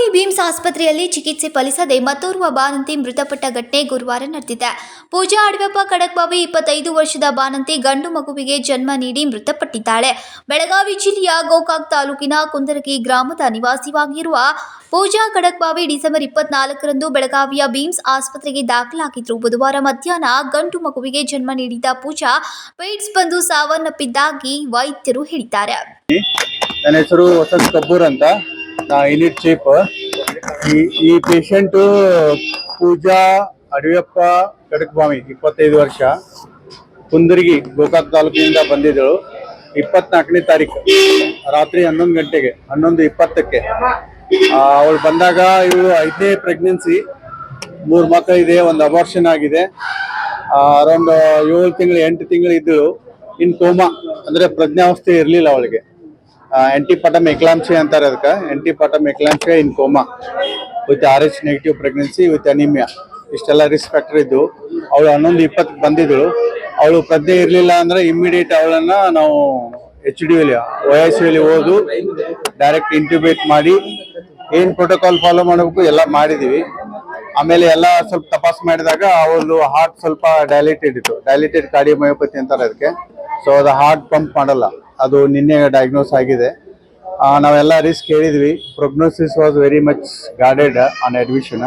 Belagavi BIMS ಆಸ್ಪತ್ರೆಯಲ್ಲಿ ಚಿಕಿತ್ಸೆ ಫಲಿಸದೆ ಮತ್ತೋರ್ವ ಬಾನಂತಿ ಮೃತಪಟ್ಟ ಘಟನೆ ಗುರುವಾರ ನಡೆದಿದೆ. ಪೂಜಾ ಅಡವೆಪ್ಪ ಕಡಕ್ಬಾವಿ ಇಪ್ಪತ್ತೈದು ವರ್ಷದ ಬಾಣಂತಿ ಗಂಡು ಮಗುವಿಗೆ ಜನ್ಮ ನೀಡಿ ಮೃತಪಟ್ಟಿದ್ದಾಳೆ. ಬೆಳಗಾವಿ ಜಿಲ್ಲೆಯ ಗೋಕಾಕ್ ತಾಲೂಕಿನ ಕುಂದರಗಿ ಗ್ರಾಮದ ನಿವಾಸಿಯಾಗಿರುವ ಪೂಜಾ ಕಡಕ್ಬಾವಿ ಡಿಸೆಂಬರ್ ಇಪ್ಪತ್ನಾಲ್ಕರಂದು ಬೆಳಗಾವಿಯ ಬೀಮ್ಸ್ ಆಸ್ಪತ್ರೆಗೆ ದಾಖಲಾಗಿದ್ರು. ಬುಧವಾರ ಮಧ್ಯಾಹ್ನ ಗಂಡು ಮಗುವಿಗೆ ಜನ್ಮ ನೀಡಿದ ಪೂಜಾ ಪೇಟ್ಸ್ ಬಂದು ಸಾವನ್ನಪ್ಪಿದ್ದಾಗಿ ವೈದ್ಯರು ಹೇಳಿದ್ದಾರೆ. ನನ್ನ ಹೆಸರು ವಸಂತ್ ಕಬ್ಬೂರ್ ಅಂತ. ಯೂನಿಟ್ ಚೀಪ್ ಈ ಈ ಪೇಷಂಟು ಪೂಜಾ ಅಡವಿಯಪ್ಪ ಕಡಕ್ಬಾಮಿ ಇಪ್ಪತ್ತೈದು ವರ್ಷ. ಕುಂದರ್ಗಿ, ಗೋಕಾಕ್ ತಾಲೂಕಿನಿಂದ ಬಂದಿದ್ದಳು. ಇಪ್ಪತ್ನಾಲ್ಕನೇ ತಾರೀಕು, ರಾತ್ರಿ ಹನ್ನೊಂದು ಗಂಟೆಗೆ, ಹನ್ನೊಂದು ಇಪ್ಪತ್ತಕ್ಕೆ. ಅವಳು ಬಂದಾಗ ಇವಳು ಐದನೇ ಪ್ರೆಗ್ನೆನ್ಸಿ ಮೂರು ಮಕ್ಕಳು ಇದೆ, ಒಂದು ಅಬಾರ್ಷನ್ ಆಗಿದೆ. ಅರೌಂಡ್ ಏಳು ತಿಂಗಳು, ಎಂಟು ತಿಂಗಳು ಇದ್ದಳು. ಇನ್ ಕೋಮಾ ಅಂದ್ರೆ ಪ್ರಜ್ಞಾವಸ್ಥೆ ಇರಲಿಲ್ಲ ಅವಳಿಗೆ. ಆಂಟಿಪಟಮ್ ಎಕ್ಲಾಂಶಿ ಅಂತಾರೆ ಅದಕ್ಕೆ. Antepartum eclampsia in coma. With R H negative pregnancy with anaemia ಇಷ್ಟೆಲ್ಲ ರಿಸ್ಕ್ ಫ್ಯಾಕ್ಟರ್ ಇದ್ದು, ಅವಳು ಹನ್ನೊಂದು ಇಪ್ಪತ್ತು ಬಂದಿದ್ದಳು ಅವಳು ಪ್ರಜ್ಞೆ ಇರಲಿಲ್ಲ ಅಂದ್ರೆ ಇಮ್ಮಿಡಿಯೇಟ್ ಅವಳನ್ನ ನಾವು ಎಚ್ ಡಿ ಎಲ್ಲಿ ಒ ಎಸ್ ಸಿ ಅಲ್ಲಿ ಹೋದು ಡೈರೆಕ್ಟ್ ಇಂಟ್ಯೂಬೇಟ್ ಮಾಡಿ, ಏನ್ ಪ್ರೋಟೋಕಾಲ್ ಫಾಲೋ ಮಾಡಬೇಕು ಎಲ್ಲ ಮಾಡಿದೀವಿ. ಆಮೇಲೆ ಎಲ್ಲ ಸ್ವಲ್ಪ ತಪಾಸ್ ಮಾಡಿದಾಗ ಅವಳು ಹಾರ್ಟ್ ಸ್ವಲ್ಪ ಡೈಲೇಟೆಡ್ ಇತ್ತು. ಡೈಲೇಟೆಡ್ ಕಾರ್ಡಿಯೋಮಯೋಪತಿ ಅಂತಾರೆ ಅದಕ್ಕೆ. ಸೊ ಅದು ಹಾರ್ಟ್ ಪಂಪ್ ಮಾಡಲ್ಲ. ಅದು ನಿನ್ನೆ ಡಯಾಗ್ನೋಸ್ ಆಗಿದೆ. ನಾವೆಲ್ಲ ರಿಸ್ಕ್ ಹೇಳಿದ್ವಿ. Prognosis was very much guarded on admission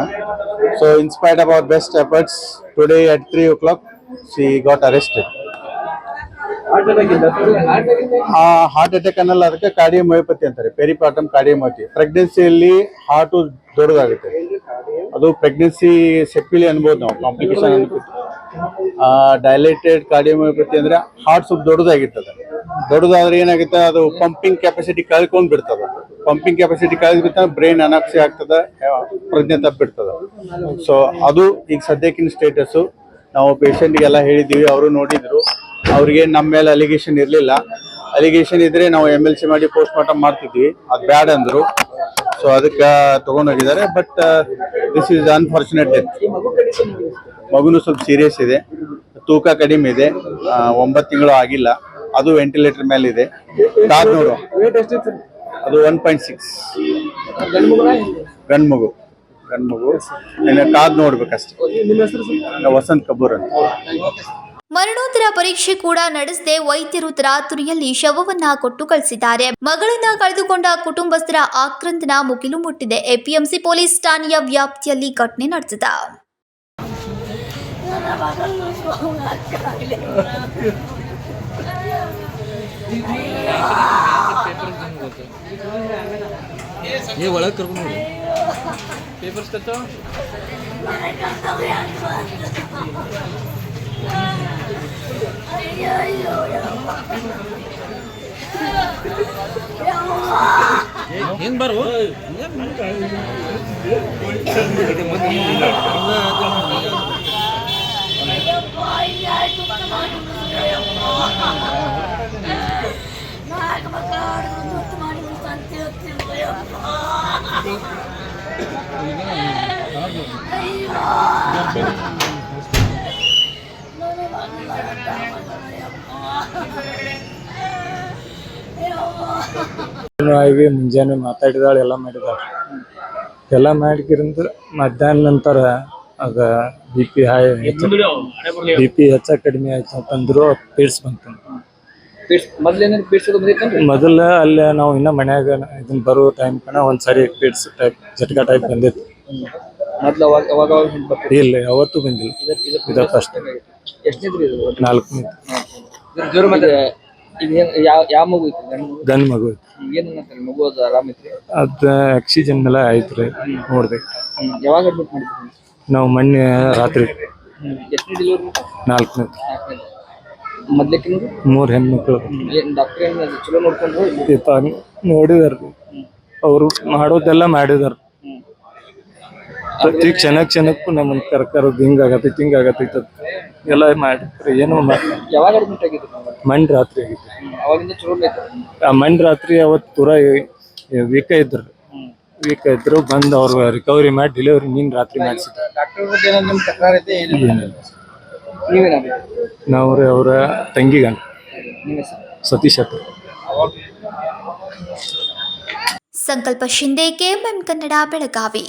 so inspired of our best efforts today at three o'clock she got arrested heart attack ಅನ್ನಲ್ಲ ಅದಕ್ಕೆ ಕಾರ್ಡಿಯೋಮಯೋಪತಿ ಅಂತಾರೆ ಪೆರಿಪಾಟಮ್ ಕಾರ್ಡಿಯೋಮಯೋಪತಿ ಪ್ರೆಗ್ನೆನ್ಸಿಯಲ್ಲಿ ಹಾರ್ಟು ದೊಡ್ಡದಾಗುತ್ತೆ. ಅದು ಪ್ರೆಗ್ನೆನ್ಸಿ ಸೆಪ್ಪಿಲಿ ಅನ್ಬೋದು ನಾವು ಕಾಂಪ್ಲಿಕೇಶನ್ ಅನ್ಬೋದು. ಡೈಲೇಟೆಡ್ ಕಾರ್ಡಿಯೋಮಯೋಪತಿ ಅಂದ್ರೆ ಹಾರ್ಟ್ ಸ್ವಲ್ಪ ದೊಡ್ಡದಾಗಿರ್ತದೆ. ದೊಡ್ಡದಾದ್ರೆ ಏನಾಗುತ್ತೆ, ಅದು ಪಂಪಿಂಗ್ ಕೆಪಾಸಿಟಿ ಕಳ್ಕೊಂಡ್ ಬಿಡ್ತದ. ಪಂಪಿಂಗ್ ಕೆಪಾಸಿಟಿ ಕಳೆದ್ಬಿಟ್ಟ ಬ್ರೈನ್ ಅನಾಕ್ಸಿ ಆಗ್ತದ, ಪ್ರಜ್ಞೆ ತಪ್ಪಿಡ್ತದ ಸೊ ಅದು ಈಗ ಸದ್ಯಕ್ಕಿನ ಸ್ಟೇಟಸ್ಸು ನಾವು ಪೇಷಂಟ್ಗೆಲ್ಲ ಹೇಳಿದ್ದೀವಿ, ಅವರು ನೋಡಿದ್ರು. ಅವ್ರಿಗೆ ನಮ್ಮ ಮೇಲೆ ಅಲಿಗೇಷನ್ ಇರಲಿಲ್ಲ. ಅಲಿಗೇಷನ್ ಇದ್ರೆ ನಾವು ಎಂ ಎಲ್ ಸಿ ಮಾಡಿ ಪೋಸ್ಟ್ ಮಾರ್ಟಮ್ ಮಾಡ್ತಿದ್ವಿ. ಅದು ಬ್ಯಾಡ್ ಅಂದರು. ಸೊ ಅದಕ್ಕೆ ತಗೊಂಡೋಗಿದ್ದಾರೆ. But this is unfortunate death ಮಗುನು ಸ್ವಲ್ಪ ಸೀರಿಯಸ್ ಇದೆ. ತೂಕ ಕಡಿಮೆ ಇದೆ. ಒಂಬತ್ತು ತಿಂಗಳು ಆಗಿಲ್ಲ. ಅದು ವೆಂಟಿಲೇಟರ್ ಮೇಲೆ ಇದೆ. ಅದು ಒನ್ ಪಾಯಿಂಟ್ ಸಿಕ್ಸ್ ಗಂಡು ಮಗು ಗಂಡು ಮಗು ಇನ್ನು ಕಾದ್ ನೋಡ್ಬೇಕಷ್ಟೇ. ವಸಂತ್ ಕಬೂರ್ ಅಂತ. ಮರಣೋತ್ತರ ಪರೀಕ್ಷೆ ಕೂಡ ನಡೆಸದೆ ವೈದ್ಯರು ತರಾತುರಿಯಲ್ಲಿ ಶವವನ್ನ ಕೊಟ್ಟು ಕಳಿಸಿದ್ದಾರೆ. ಮಗಳನ್ನ ಕಳೆದುಕೊಂಡ ಕುಟುಂಬಸ್ಥರ ಆಕ್ರಂದನ ಮುಗಿಲು ಮುಟ್ಟಿದೆ. ಎಪಿಎಂಸಿ ಪೊಲೀಸ್ ಠಾಣೆಯ ವ್ಯಾಪ್ತಿಯಲ್ಲಿ ಘಟನೆ ನಡೆಸಿದ ಏ ಒಳಗೆ ಕರ್ಕೊಂಡು ಹೋಗಿ ಪೇಪರ್ಸ್ ಕತ್ತೋ ಹಿಂಗೆ ಬರು ನಾಲ್ಕು ಆಗಿ ಮುಂಜಾನೆ ಮಾತಾಡಿದಾಳೆ ಎಲ್ಲ ಮಾಡಿದಾಳೆ. ಎಲ್ಲ ಮಾಡಿಕಿರಿಂದ ಮಧ್ಯಾಹ್ನ ನಂತರ ಅದ B P high B P ಹೆಚ್ಚ ಕಡಿಮೆ ಆಯ್ತು ಅಂತಂದ್ರು ಪೀಡ್ಸ್ ಬಂತು. ಮೊದಲ ಅಲ್ಲೇ ನಾವು ಇನ್ನ ಮನ್ಯಾಗ ಇದನ್ನ ಬರೋ ಟೈಮ್ ಕಣ ಒಂದ್ಸರಿ ಪಿಡ್ಸ್ ಟೈಪ್ ಜಟ್ಕಾ ಟೈಪ್ ಬಂದಿತ್ತು. ಮೊದ್ಲು ಅವಾಗ ಅವಾಗ ಅವಾಗ ಬರ್ತಿತ್ತು. ಇಲ್ಲ ಯಾವತ್ತೂ ಬಂದಿಲ್ಲ. ಇದು ಫಸ್ಟ್ ಇದು? ನಾಲ್ಕು ಗನ್ ಜ್ವರ ಮತ್ತೆ ಯಾವ ಯಾವ ಮಗು ಇತ್ತು ಗಂಡು ಮಗು? ಗಂಡು ಮಗು ಏನ್ ಅನ್ನತ್ತಾರೆ ಮಗು ಅದು ಆರಾಮ ಐತ್ರಿ? ಅದ ಆಕ್ಸಿಜನ್ ಎಲ್ಲ ಆಯ್ತು ರೀ ಹ್ಮ್. ಯಾವಾಗ ಅಡ್ಮಿಟ್ ಮಾಡಿದ್ರಿ? ನಾವು ಮೊನ್ನೆ ರಾತ್ರಿ ಎಷ್ಟನೇ ಡೆಲಿವರಿ ನಾಲ್ಕನೇ ಮೊದ್ಲಕ್ಕಿಂದು ಮೂರು ಹೆಣ್ಮಕ್ಳು. ಏನ್ ಡಾಕ್ಟರ್ ಏನ್ ಅದು ಚಲೋ ನೋಡ್ಕೊಂಡ್ರು ಈತ ನೋಡಿದಾರ. ಅವರು ಮಾಡೋದೆಲ್ಲ ಮಾಡಿದಾರ. ಪ್ರತಿ ಕ್ಷಣ ಕ್ಷಣಕ್ಕೂ ನಮ್ಮನ್ನ ಕರ್ಕರೋದು ಹಿಂಗ ಆಗತೈತಿ ಹಿಂಗ ಆಗತೈತಿ ಅಂತ ಎಲ್ಲ ಮಾಡಿದ್ರೆ ಏನೋ ಯಾವಾಗ ಅಡ್ಮಿಟ್ ಆಗಿದ್ರು ನೀವು? ಮಣ್ ರಾತ್ರಿ ಆಗಿತ್ತು. ಅವಾಗಿಂದ ಚಲೋ ಐತೆ ಆ ಮಂಡ್ ರಾತ್ರಿ ಅವತ್ತು ಪೂರ ವೀಕ ಇದ್ರು. ವೀಕ ಇದ್ರು ಬಂದು ಅವ್ರು ರಿಕವರಿ ಮಾಡಿ ಡೆಲಿವರಿ ನೀನ್ ರಾತ್ರಿ ಮಾಡಿಸಿದ್ರು. ಡಾಕ್ಟರ್ ಏನೋ ನಿಮ್ ತಕರಾರ್ ಐತೆ ಏನಿಲ್ಲ. ನೀವೇನಾಗ್ಬೇಕು ನಾವು ಅವರ ತಂಗಿಗಾನ ಗಂಡ. ನಿಮ್ಮ ಹೆಸರು? ಸತೀಶ್ ಅತ್ರ ಸಂಕಲ್ಪ ಶಿಂದೆ ಕೆಎಂಎಂ ಕನ್ನಡ ಬೆಳಗಾವಿ.